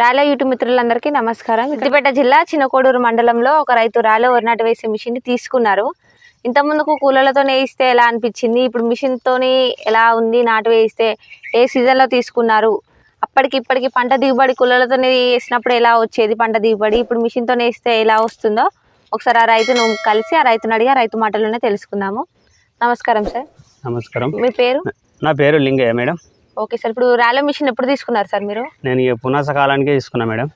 రాలో YouTube మిత్రులందరికీ నమస్కారం. సిద్దిపేట జిల్లా చిన్నకోడూరు మండలంలో ఒక రైతు రాలో వరినాటు వేసే మిషన్ తీసుకున్నారు. ఇంత ముందుకు కూలర్లతో వేయిస్తే ఎలా అనిపించింది? ఇప్పుడు మిషన్ తోని ఎలా ఉంది? నాటు వేయిస్తే ఏ సీజన్లో తీసుకున్నారు? అప్పటికి ఇప్పటికి పంట దిగుబడి కూలర్లతో వేసినప్పుడు ఎలా వచ్చేది? పంట దిగుబడి ఇప్పుడు మిషన్తో వేస్తే ఎలా వస్తుందో ఒకసారి ఆ రైతును కలిసి ఆ రైతును అడిగి ఆ రైతు మాటలోనే తెలుసుకుందాము. నమస్కారం సార్ నమస్కారం. మీ పేరు? నా పేరు లింగయ్య మేడం. ఓకే సార్ ఇప్పుడు రాలో మిషన్ ఎప్పుడు తీసుకున్నారు సార్ మీరు నేను ఈ పునాస కాలానికే తీసుకున్నా మేడం.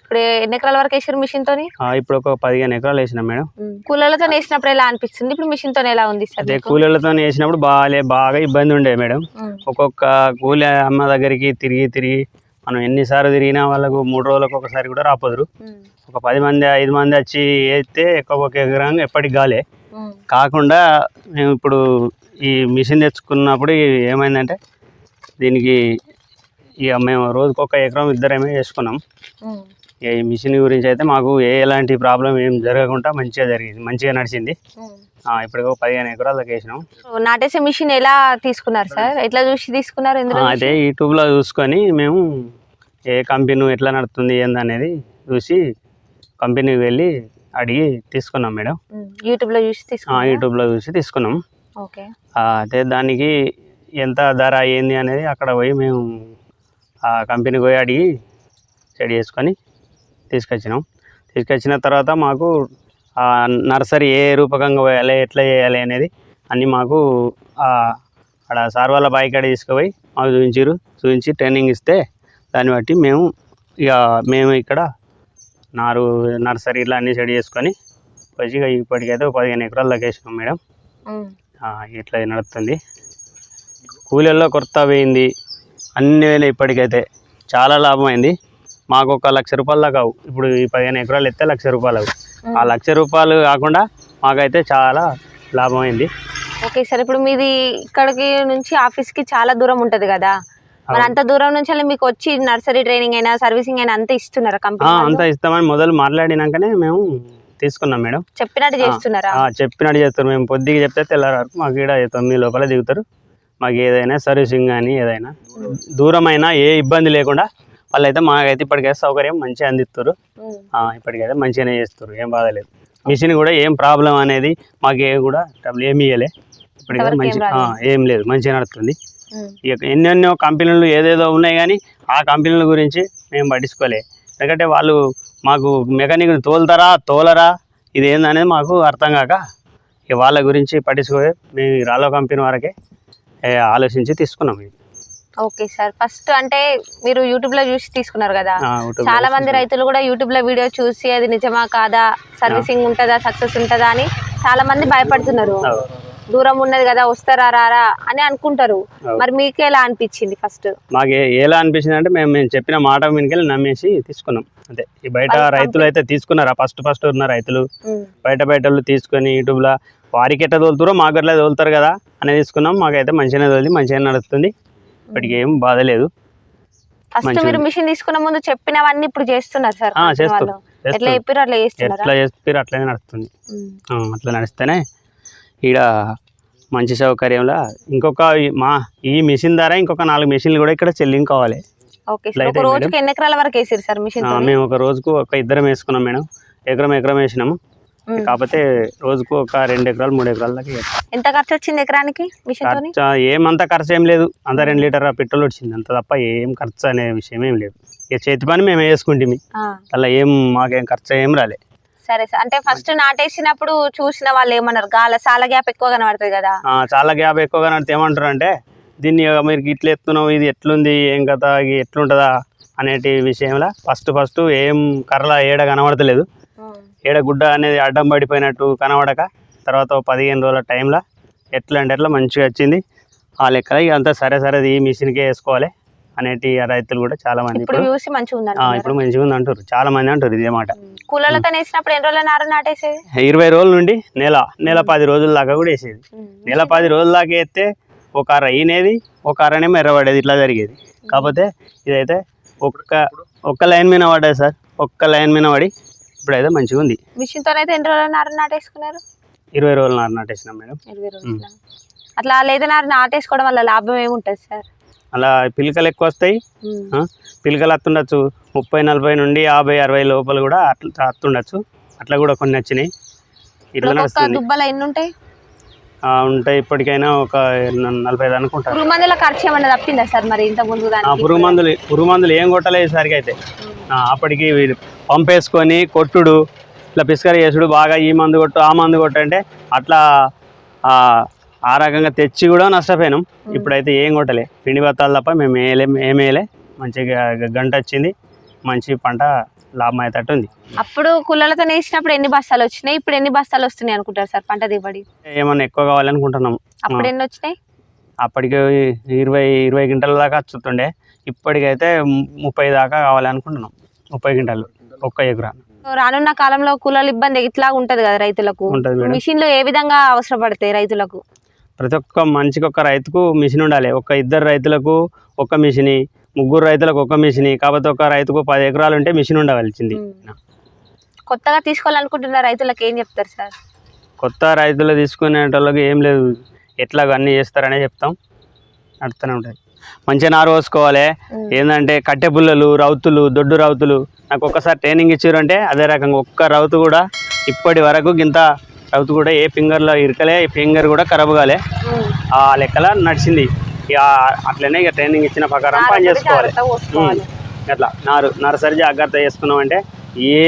ఇప్పుడు ఎన్ని ఎకరాల వరకు వేసారు మిషన్ తోని ఆ, ఇప్పుడు ఒక పదిహేను ఎకరాలు వేసిన మేడం కూలర్లతో వేసినప్పుడు ఎలా అనిపిస్తుంది ఇప్పుడు మిషన్తో ఎలా ఉంది సార్ అదే మీకు? కూలీలతో వేసినప్పుడు బాగా బాగా ఇబ్బంది ఉండే మేడం ఉమ్. ఒక్కొక్క కూలి అమ్మ దగ్గరికి తిరిగి తిరిగి మనం ఎన్నిసార్లు తిరిగినా వాళ్ళకు మూడు రోజులకు ఒకసారి కూడా రాపోదురు ఉమ్. ఒక పది మంది ఐదు మంది వచ్చి వేస్తే ఒక్కొక్క ఎకరం ఎప్పటికి గాలే ఉమ్. కాకుండా మేము ఇప్పుడు ఈ మిషన్ తెచ్చుకున్నప్పుడు ఏమైందంటే దీనికి ఇక మేము రోజుకొక ఒక ఎకరం ఇద్దరమే చేసుకున్నాం. ఈ మిషన్ గురించి అయితే మాకు ఏ ఎలాంటి ప్రాబ్లం ఏం జరగకుండా మంచిగా జరిగింది మంచిగా నడిచింది. ఇప్పుడు ఒక పదిహేను ఎకరాలకు వేసినాం. నాటేసే మిషన్ ఎలా తీసుకున్నారు సార్? ఎట్లా చూసి తీసుకున్నారు అయితే యూట్యూబ్లో చూసుకొని మేము ఏ కంపెనీ ఎట్లా నడుస్తుంది ఏందనేది చూసి కంపెనీకి వెళ్ళి అడిగి తీసుకున్నాం మేడం. యూట్యూబ్లో చూసి ఆ, తీసుకున్నారు? యూట్యూబ్లో చూసి తీసుకున్నాం. ఓకే. అయితే దానికి ఎంత ధర ఏంది అనేది అక్కడ పోయి మేము ఆ కంపెనీకి పోయి అడిగి సెట్ చేసుకొని తీసుకొచ్చినాం. తీసుకొచ్చిన తర్వాత మాకు ఆ నర్సరీ ఏ రూపకంగా పోయాలి ఎట్లా చేయాలి అనేది అన్నీ మాకు అక్కడ సార్ వాళ్ళ బాయ్ కాడ తీసుకుపోయి మాకు చూపించారు చూపించి ట్రైనింగ్ ఇస్తే దాన్ని బట్టి మేము ఇక మేము ఇక్కడ నారు నర్సరీలో అన్నీ సెట్ చేసుకొని వచ్చి ఇప్పటికైతే పదిహేను ఎకరాలు లగేసినాం మేడం. ఇట్లా నడుస్తుంది కూలీల్లో కొరత పోయింది. అన్ని వేలు ఇప్పటికైతే. చాలా లాభం అయింది మాకు ఒక లక్ష రూపాయలు దాకా ఇప్పుడు ఈ పదిహేను ఎకరాలు ఎత్తే లక్ష రూపాయలు ఆ లక్ష రూపాయలు కాకుండా మాకైతే చాలా లాభం అయింది ఓకే సార్ ఇప్పుడు మీది ఇక్కడికి నుంచి ఆఫీస్కి చాలా దూరం ఉంటది కదా? మరి అంత దూరం నుంచి అలా మీకు వచ్చి నర్సరీ ట్రైనింగ్ అయినా సర్వీసింగ్ అయినా అంతా ఇస్తున్నారా కంపెనీ అంతా ఇస్తామని మొదలు మాట్లాడినాకనే మేము తీసుకున్నాం మేడం. చెప్పినట్టు చేస్తున్నారా? చెప్పినట్టు చేస్తారు. మేము పొద్దుకి చెప్తే తెల్లారు వరకు మాకు ఇక్కడ తొమ్మిది లోపల దిగుతారు. మాకు ఏదైనా సర్వీసింగ్ కానీ ఏదైనా దూరమైనా ఏ ఇబ్బంది లేకుండా వాళ్ళైతే మాకైతే ఇప్పటికైతే సౌకర్యం మంచిగా అందిస్తారు ఇప్పటికైతే మంచిగానే చేస్తారు ఏం బాధ లేదు. మిషన్ కూడా ఏం ప్రాబ్లం అనేది మాకు ఏ కూడా ట్రబుల్ ఏమి ఇవ్వలే ఇప్పటికైతే మంచి ఏం లేదు. మంచిగా నడుస్తుంది. ఎన్నెన్నో కంపెనీలు ఏదేదో ఉన్నాయి కానీ ఆ కంపెనీల గురించి మేము పట్టించుకోలే. ఎందుకంటే వాళ్ళు మాకు మెకానిక్ తోలుతారా తోలరా ఇది ఏందనేది మాకు అర్థం కాక ఇక వాళ్ళ గురించి పట్టించుకోలే. మేము రాలో కంపెనీ వరకే ఆలోచించి తీసుకున్నాం ఇది. Okay sir. ఫస్ట్ అంటే మీరు యూట్యూబ్లో చూసి తీసుకున్నారు కదా? చాలా మంది రైతులు కూడా యూట్యూబ్లో వీడియో చూసి అది నిజమా కాదా? సర్వీసింగ్ ఉంటుందా? సక్సెస్ ఉంటుందా అని చాలా మంది భయపడుతున్నారు. దూరం ఉన్నది కదా వస్తారా రారా అని అనుకుంటారు. మరి మీకు ఎలా అనిపించింది ఫస్ట్ మాకు ఎలా అనిపించింది అంటే మేము మేము చెప్పిన మాట వెనుకెళ్ళి నమ్మేసి తీసుకున్నాం. అంతే. ఈ బయట రైతులు అయితే తీసుకున్నారా? ఫస్ట్ ఫస్ట్ ఉన్న రైతులు. బయట బయట తీసుకొని యూట్యూబ్లో వారికి ఎట్లా తోలుతారో మాకు ఎట్లా తోలుతారు కదా అని తీసుకున్నాం. మాకైతే మంచిగానే తోలి మంచిగా నడుస్తుంది. ఇప్పటికి ఏం బాధ లేదు. ఫస్ట్ మీరు. మిషన్ తీసుకున్న ముందు చెప్పినవన్నీ ఇప్పుడు చేస్తున్నారు సార్. ఎట్లా చెప్పారు అట్లా చేస్తున్నారా? ఎట్లా అట్లనే నడుస్తుంది. అట్లా నడిస్తేనే ఈడ మంచి సౌకర్యంలో. ఇంకొక మా ఈ మిషన్ ద్వారా ఇంకొక నాలుగు మిషన్లు కూడా ఇక్కడ చెల్లింగ్ కావాలి. ఓకే ఇట్లా సార్ అయితే ఒక రోజుకి మేడం. ఎన్ని ఎకరాల వరకు వేసారు సార్ మిషన్ మేము ఒక రోజుకు ఒక ఇద్దరం వేసుకున్నాం మేడం. ఎకరం ఎకరం వేసినాము. కాకపోతే రోజుకు ఒక రెండు ఎకరాలు మూడు ఎకరాల దాకా. ఎంత ఖర్చు వచ్చింది ఎకరానికి ఏమంత ఖర్చు ఏం లేదు. అంత రెండు లీటర్ పెట్రోల్ వచ్చింది. అంత తప్ప ఏం ఖర్చు అనే విషయం ఏం లేదు. ఇక చేతి పని మేము వేసుకుంటాం అలా ఏం మాకేం ఖర్చు ఏం రాలే. సరే సార్. అంటే ఫస్ట్ నాటేసినప్పుడు చూసిన వాళ్ళు ఏమన్నారు? గాల సాల గ్యాప్ ఎక్కువ కనబడుతుంది కదా. చాలా గ్యాప్ ఎక్కువగా నడితే ఏమంటారు అంటే దీన్ని మీరు ఇట్లా ఎత్తున్నావు ఇది ఎట్లుంది ఏం కథ ఇది ఎట్లుంటుందా అనేటి విషయంలో ఫస్ట్ ఫస్ట్ ఏం కర్రల ఏడ కనబడతలేదు. ఏడ గుడ్డ అనేది అడ్డం పడిపోయినట్టు కనబడక తర్వాత పదిహేను రోజుల టైంలో ఎట్లా అంటే ఎట్లా మంచిగా వచ్చింది. ఆ లెక్కల ఇక అంతా సరే సరే ఈ మిషన్కే వేసుకోవాలి అనేటి రైతులు కూడా చాలా మంది ఇప్పుడు మంచిగా ఉంది అంటారు చాలా మంది అంటారు ఇదే మాట. కూలర్లతో వేసినప్పుడు ఎన్ని రోజుల నారు నాటేసేది? ఇరవై రోజుల నుండి నెల నెల పది రోజుల దాకా కూడా వేసేది. నెల పది రోజుల దాకా ఎత్తే ఒక అర ఈనేది ఒక అరనేమో ఎర్రబడేది ఇట్లా జరిగేది. కాకపోతే ఇదైతే ఒక్క ఒక్క లైన్ మీద పడ్డది సార్. ఒక్క లైన్ మీద పడి ఇప్పుడైతే మంచిగా ఉంది. మిషన్తో అయితే ఎన్ని రోజుల నారు నాటేసుకున్నారు? ఇరవై రోజులు నారు నాటేసినాం మేడం. ఇరవై రోజుల? అట్లా లేదా నారు నాటేసుకోవడం వల్ల లాభం ఏముంటది సార్? అలా పిలకలు ఎక్కువ వస్తాయి పిలకలు వస్తుండొచ్చు ముప్పై నలభై నుండి యాభై అరవై లోపల కూడా అట్లా వస్తుండొచ్చు అట్లా కూడా కొన్ని వచ్చినాయి. ఇట్లా దుబ్బలు ఎన్ని ఉంటాయి ఉంటాయి ఇప్పటికైనా ఒక నలభై ఐదు అనుకుంటా. పురుగు మందుల ఖర్చు ఏమన్నా తప్పిందా సార్ మరి ఇంత ముందు ఆ, దానికి పురుగు మందులు పురుగు మందులు ఏం కొట్టలేదు ఈసారికి అయితే. అప్పటికి పంపేసుకొని కొట్టుడు ఇట్లా పిస్కరి చేసుడు బాగా ఈ మందు కొట్టు ఆ మందు కొట్టు అంటే అట్లా ఆ, రకంగా తెచ్చి కూడా నష్టపోయినాం. ఇప్పుడైతే ఏం కొట్టలే. పిండి బత్తాలు తప్ప మేము వేయలే ఏం వేయలే మంచిగా గంట వచ్చింది. మంచి పంట లాభం అయ్యేటట్టు ఉంది అప్పుడు కుళ్ళలతో వేసినప్పుడు ఎన్ని బస్తాలు వచ్చినాయి? ఇప్పుడు ఎన్ని బస్తాలు వస్తున్నాయి అనుకుంటారు సార్ పంట దిగుబడి? ఏమన్నా ఎక్కువ కావాలనుకుంటున్నాం. అప్పుడు ఎన్ని వచ్చినాయి? అప్పటికి ఇరవై ఇరవై గంటల దాకా వచ్చుతుండే ఇప్పటికైతే ముప్పై దాకా కావాలనుకుంటున్నాం. ముప్పై గంటలు ఒక్క ఎకరా. రానున్న కాలంలో కూలీల ఇబ్బంది ఇట్లా ఉంటది కదా రైతులకు? మిషన్లు ఏ విధంగా అవసరపడతాయి రైతులకు? ప్రతి ఒక్క మనిషికి ఒక్క రైతుకు మిషన్ ఉండాలి. ఒక ఇద్దరు రైతులకు ఒక మిషని ముగ్గురు రైతులకు ఒక మిషని కాకపోతే ఒక రైతుకు పది ఎకరాలు ఉంటే మిషన్ ఉండవలసింది. కొత్తగా తీసుకోవాలనుకుంటున్న రైతులకు ఏం చెప్తారు సార్? కొత్త రైతులు తీసుకునేటోళ్ళకి ఏం లేదు. ఎట్లా అన్నీ చేస్తారనే చెప్తాం. నడుస్తూనే ఉంటుంది మంచిగా నారు పోసుకోవాలి ఏంటంటే కట్టె పుల్లలు రౌతులు దొడ్డు రౌతులు. నాకు ఒక్కసారి ట్రైనింగ్ ఇచ్చారంటే అదే రకంగా ఒక్క రౌతు కూడా ఇప్పటి వరకు గింత రౌతు కూడా ఏ ఫింగర్లో ఇరకలే ఈ ఫింగర్ కూడా ఖరాబ్ కాలే ఆ లెక్కల నడిచింది. ఇక అట్లనే ఇక ట్రైనింగ్ ఇచ్చిన ప్రకారం పని చేసుకోవాలి. అట్లా నారు నర్సరీ జాగ్రత్త చేసుకున్నాం అంటే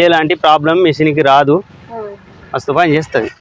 ఎలాంటి ప్రాబ్లం మిషన్కి రాదు. మస్తు పని చేస్తుంది.